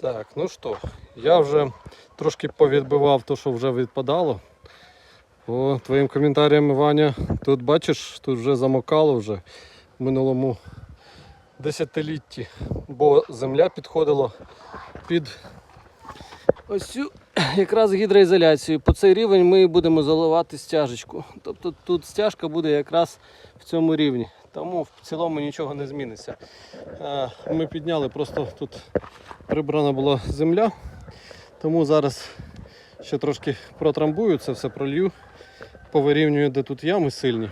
Так, ну що, я вже трошки повідбивав те, що вже відпадало. По твоїм коментарям, Ваня, тут бачиш, тут вже замокало вже в минулому десятилітті, бо земля підходила під ось цю якраз гідроізоляцію. По цей рівень ми будемо заливати стяжечку. Тобто тут стяжка буде якраз в цьому рівні. Тому в цілому нічого не зміниться. Е, Ми підняли, просто тут прибрана була земля. Тому зараз ще трошки протрамбую, це все пролью, повирівнюю, де тут ями сильні.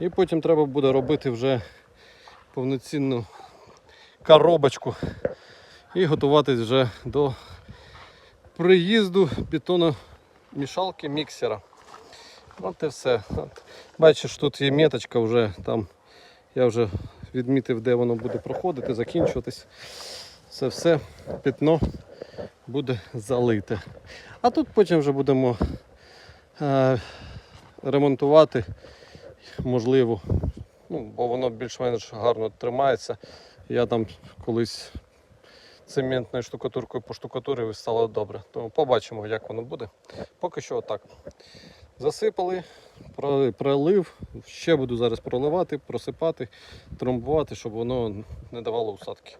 І потім треба буде робити вже повноцінну коробочку і готуватись вже до приїзду бетономішалки міксера. От і все. От. Бачиш, тут є меточка вже там. Я вже відмітив, де воно буде проходити, закінчуватись. Це все пятно буде залите. А тут потім вже будемо е, ремонтувати, можливо, ну, бо воно більш-менш гарно тримається. Я там колись цементною штукатуркою поштукатурив і стало добре. Тому побачимо, як воно буде. Поки що отак. Засипали, пролив, ще буду зараз проливати, просипати, трамбувати, щоб воно не давало усадки.